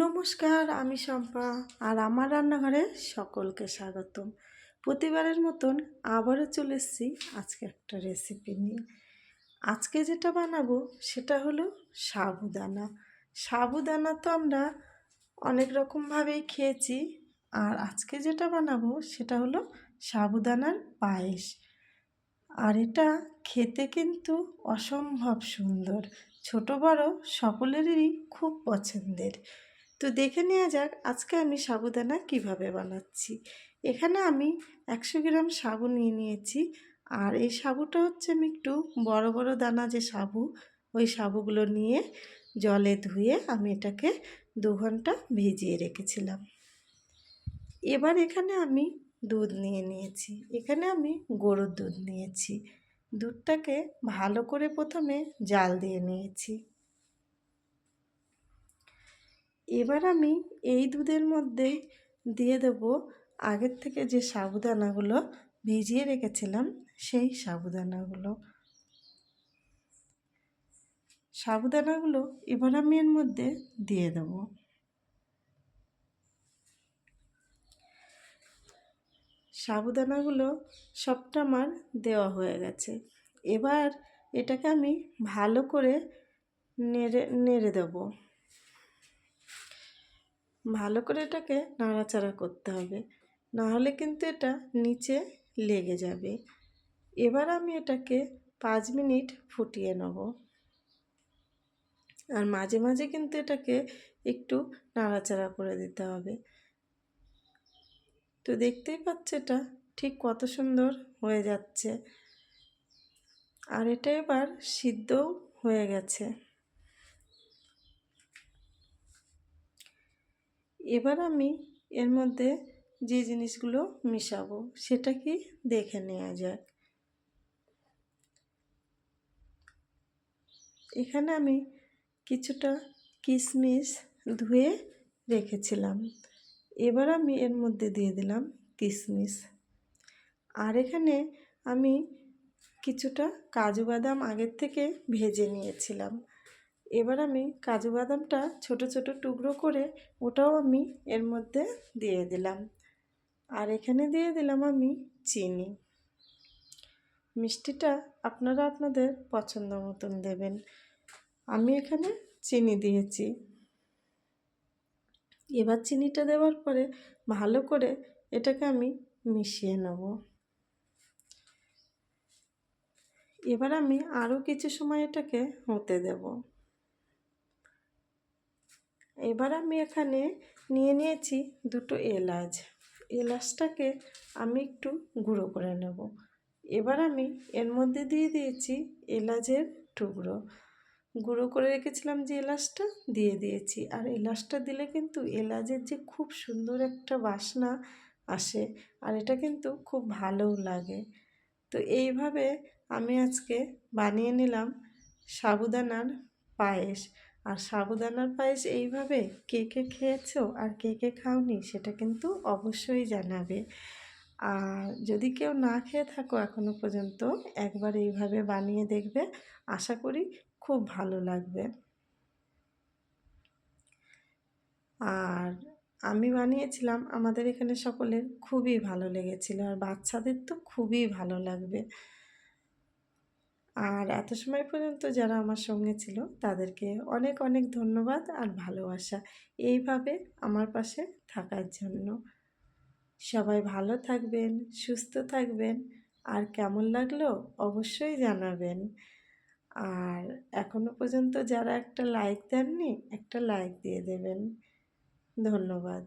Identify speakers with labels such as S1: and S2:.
S1: নমস্কার, আমি শম্পা আর আমার রান্নাঘরে সকলকে স্বাগতম। প্রতিবারের মতন আবারও চলে এসেছি আজকে একটা রেসিপি নিয়ে। আজকে যেটা বানাবো সেটা হলো সাবুদানা। সাবুদানা তো আমরা অনেক রকমভাবেই খেয়েছি আর আজকে যেটা বানাবো সেটা হলো সাবুদানার পায়েস। আর এটা খেতে কিন্তু অসম্ভব সুন্দর। ছোট বড় সকলেরই খুব পছন্দের। তো দেখে নেওয়া যাক আজকে আমি সাবুদানা কীভাবে বানাচ্ছি। এখানে আমি একশো গ্রাম সাবু নিয়ে নিয়েছি। আর এই সাবুটা হচ্ছে আমি একটু বড় বড় দানা যে সাবু, ওই সাবুগুলো নিয়ে জলে ধুয়ে আমি এটাকে দু ঘণ্টা ভিজিয়ে রেখেছিলাম। এবার এখানে আমি দুধ নিয়ে নিয়েছি। এখানে আমি গরুর দুধ নিয়েছি। দুধটাকে ভালো করে প্রথমে জাল দিয়ে নিয়েছি। এবার আমি এই দুধের মধ্যে দিয়ে দেব আগের থেকে যে সাবুদানাগুলো ভিজিয়ে রেখেছিলাম, সেই সাবুদানাগুলো। সাবুদানাগুলো এবার আমি এর মধ্যে দিয়ে দেব। সাবুদানাগুলো সবটা আমার দেওয়া হয়ে গেছে। এবার এটাকে আমি ভালো করে নেড়ে নেড়ে দেবো। ভালো করে এটাকে নাড়াচাড়া করতে হবে। না হলে কিন্তু এটা নিচে লেগে যাবে। এবার আমি এটাকে পাঁচ মিনিট ফুটিয়ে নেব। আর মাঝে মাঝে কিন্তু এটাকে একটু নাড়াচাড়া করে দিতে হবে। তো দেখতেই পাচ্ছে এটা ঠিক কত সুন্দর হয়ে যাচ্ছে। আর এটা এবার সিদ্ধও হয়ে গেছে। এবার আমি এর মধ্যে যে জিনিসগুলো মিশাবো সেটা কি দেখে নেওয়া যাক। এখানে আমি কিছুটা কিশমিশ ধুয়ে রেখেছিলাম। এবার আমি এর মধ্যে দিয়ে দিলাম কিশমিশ আর এখানে আমি কিছুটা কাজু বাদাম আগের থেকে ভেজে নিয়েছিলাম। এবার আমি কাজু বাদামটা ছোট ছোট টুকরো করে ওটাও আমি এর মধ্যে দিয়ে দিলাম। আর এখানে দিয়ে দিলাম আমি চিনি। মিষ্টিটা আপনারা আপনাদের পছন্দ মতন দেবেন। আমি এখানে চিনি দিয়েছি। এবার চিনিটা দেওয়ার পরে ভালো করে এটাকে আমি মিশিয়ে নেব। এবার আমি আরও কিছু সময় এটাকে হতে দেবো। এবার আমি এখানে নিয়ে নিয়েছি দুটো এলাচ। এলাচটাকে আমি একটু গুঁড়ো করে নেব। এবার আমি এর মধ্যে দিয়ে দিয়েছি এলাচের টুকরো। গুঁড়ো করে রেখেছিলাম যে এলাচটা, দিয়ে দিয়েছি। আর এলাচটা দিলে কিন্তু এলাচের যে খুব সুন্দর একটা বাসনা আসে আর এটা কিন্তু খুব ভালোও লাগে। তো এইভাবে আমি আজকে বানিয়ে নিলাম সাবুদানার পায়েস। আর সাবুদানার পায়েস এইভাবে কে কে খেয়েছো আর কে কে খাওনি সেটা কিন্তু অবশ্যই জানাবে। আর যদি কেউ না খেয়ে থাকো এখনও পর্যন্ত, একবার এইভাবে বানিয়ে দেখবে, আশা করি খুব ভালো লাগবে। আর আমি বানিয়েছিলাম, আমাদের এখানে সকলের খুবই ভালো লেগেছিল, আর বাচ্চাদের তো খুবই ভালো লাগবে। আর এত সময় পর্যন্ত যারা আমার সঙ্গে ছিল, তাদেরকে অনেক অনেক ধন্যবাদ আর ভালোবাসা। এইভাবে আমার পাশে থাকার জন্য। সবাই ভালো থাকবেন, সুস্থ থাকবেন, আর কেমন লাগল অবশ্যই জানাবেন। আর এখনও পর্যন্ত যারা একটা লাইক দেননি, একটা লাইক দিয়ে দেবেন। ধন্যবাদ।